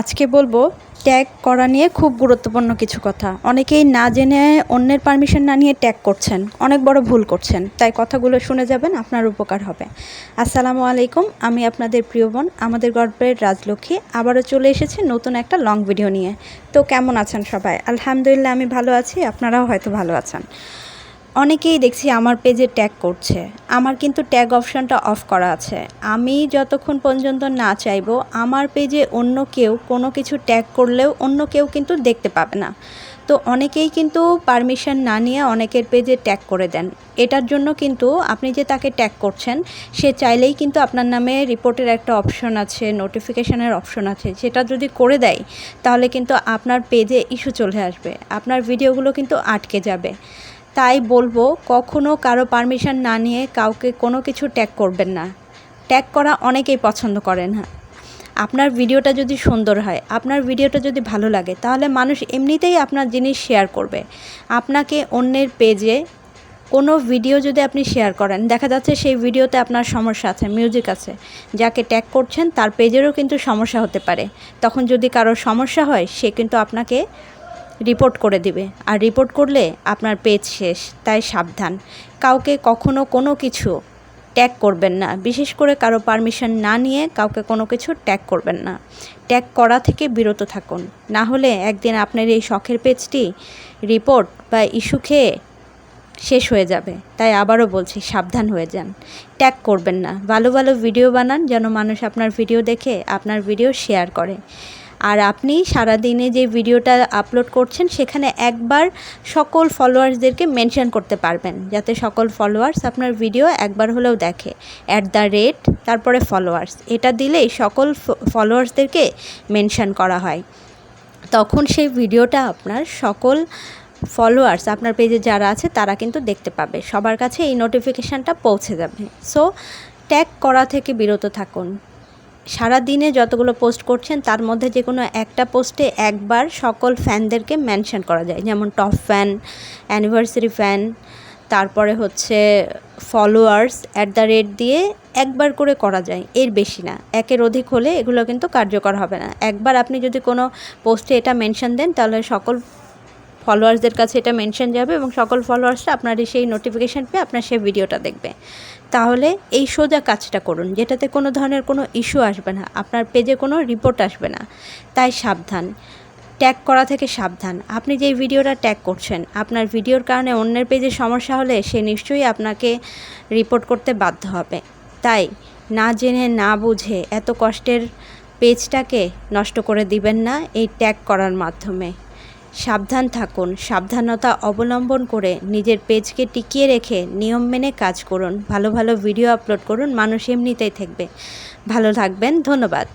আজকে বলব ট্যাগ করা নিয়ে খুব গুরুত্বপূর্ণ কিছু কথা। অনেকেই না জেনে অন্যের পারমিশন না নিয়ে ট্যাগ করছেন। অনেক বড় ভুল করছেন। তাই কথাগুলো শুনে যাবেন, আপনার উপকার হবে। আসসালামু আলাইকুম, আমি আপনাদের প্রিয় বোন, আমাদের গল্পের রাজলক্ষ্মী। আবারও চলে এসেছি নতুন একটা লং ভিডিও নিয়ে। তো কেমন আছেন সবাই? আলহামদুলিল্লাহ, আমি ভালো আছি, আপনারাও হয়তো ভালো আছেন। অনেকেই দেখছি আমার পেজে ট্যাগ করছে। আমার কিন্তু ট্যাগ অপশানটা অফ করা আছে। আমি যতক্ষণ পর্যন্ত না চাইব, আমার পেজে অন্য কেউ কোনো কিছু ট্যাগ করলেও অন্য কেউ কিন্তু দেখতে পাবে না। তো অনেকেই কিন্তু পারমিশন না নিয়ে অনেকের পেজে ট্যাগ করে দেন। এটার জন্য কিন্তু আপনি যে তাকে ট্যাগ করছেন, সে চাইলেই কিন্তু আপনার নামে রিপোর্টের একটা অপশন আছে নোটিফিকেশানের অপশন আছে। সেটা যদি করে দেয়, তাহলে কিন্তু আপনার পেজে ইস্যু চলে আসবে। আপনার ভিডিওগুলো কিন্তু আটকে যাবে। তাই বলব, কখনো কারও পারমিশন না নিয়ে কাউকে কোনো কিছু ট্যাগ করবেন না। ট্যাগ করা অনেকেই পছন্দ করেন হ্যাঁ। আপনার ভিডিওটা যদি সুন্দর হয়, আপনার ভিডিওটা যদি ভালো লাগে, তাহলে মানুষ এমনিতেই আপনার জিনিস শেয়ার করবে। আপনাকে অন্যের পেজে কোনো ভিডিও যদি আপনি শেয়ার করেন, দেখা যাচ্ছে সেই ভিডিওতে আপনার সমস্যা আছে মিউজিক আছে। যাকে ট্যাগ করছেন, তার পেজেরও কিন্তু সমস্যা হতে পারে। তখন যদি কারোর সমস্যা হয়, সে কিন্তু আপনাকে রিপোর্ট করে দিবে। আর রিপোর্ট করলে আপনার পেজ শেষ, তাই সাবধান। কাউকে কখনো কোনো কিছু ট্যাগ করবেন না। বিশেষ করে কারও পারমিশন না নিয়ে কাউকে কোনো কিছু ট্যাগ করবেন না। ট্যাগ করা থেকে বিরত থাকুন। না হলে একদিন আপনার এই শখের পেজটি রিপোর্ট বা ইস্যু খেয়ে শেষ হয়ে যাবে। তাই আবারও বলছি, সাবধান হয়ে যান। ট্যাগ করবেন না। ভালো ভালো ভিডিও বানান যেন মানুষ আপনার ভিডিও দেখে আপনার ভিডিও শেয়ার করে। আর আপনি সারাদিনে যে ভিডিওটা আপলোড করছেন, সেখানে একবার সকল ফলোয়ার্সদেরকে মেনশন করতে পারবেন, যাতে সকল ফলোয়ার্স আপনার ভিডিও একবার হলেও দেখে। অ্যাট দ্য রেট তারপরে ফলোয়ার্স এটা দিলেই সকল ফলোয়ার্সদেরকে মেনশন করা হয়। তখন সেই ভিডিওটা আপনার সকল ফলোয়ার্স আপনার পেজে যারা আছে, তারা কিন্তু দেখতে পাবে। সবার কাছে এই নোটিফিকেশানটা পৌঁছে যাবে। সো ট্যাগ করা থেকে বিরত থাকুন। সারা দিনে যতগুলো পোস্ট করছেন, তার মধ্যে যে কোনো একটা পোস্টে একবার সকল ফ্যানদেরকে মেনশন করা যায়। যেমন টপ ফ্যান, অ্যানিভার্সারি ফ্যান, তারপরে হচ্ছে ফলোয়ার্স অ্যাট দ্য রেট দিয়ে একবার করে করা যায়। এর বেশি না। একের অধিক হলে এগুলো কিন্তু কার্যকর হবে না। একবার আপনি যদি কোনো পোস্টে এটা মেনশন দেন, তাহলে সকল ফলোয়ার্সদের কাছে এটা মেনশন যাবে এবং সকল ফলোয়ার্সরা আপনার সেই নোটিফিকেশান পেয়ে আপনার সেই ভিডিওটা দেখবে। তাহলে এই সোজা কাজটা করুন, যেটাতে কোনো ধরনের কোনো ইস্যু আসবে না, আপনার পেজে কোনো রিপোর্ট আসবে না। তাই সাবধান ট্যাগ করা থেকে সাবধান। আপনি যেই ভিডিওটা ট্যাগ করছেন, আপনার ভিডিওর কারণে অন্যের পেজে সমস্যা হলে সে নিশ্চয়ই আপনাকে রিপোর্ট করতে বাধ্য হবে। তাই না জেনে, না বুঝে এত কষ্টের পেজটাকে নষ্ট করে দিবেন না এই ট্যাগ করার মাধ্যমে। সাবধান থাকুন, সাবধানতা অবলম্বন করে নিজের পেজকে টিকিয়ে রেখে নিয়ম মেনে কাজ করুন। ভালো ভালো ভিডিও আপলোড করুন, মানুষ এমনিতেই থাকবে। ভালো থাকবেন, ধন্যবাদ।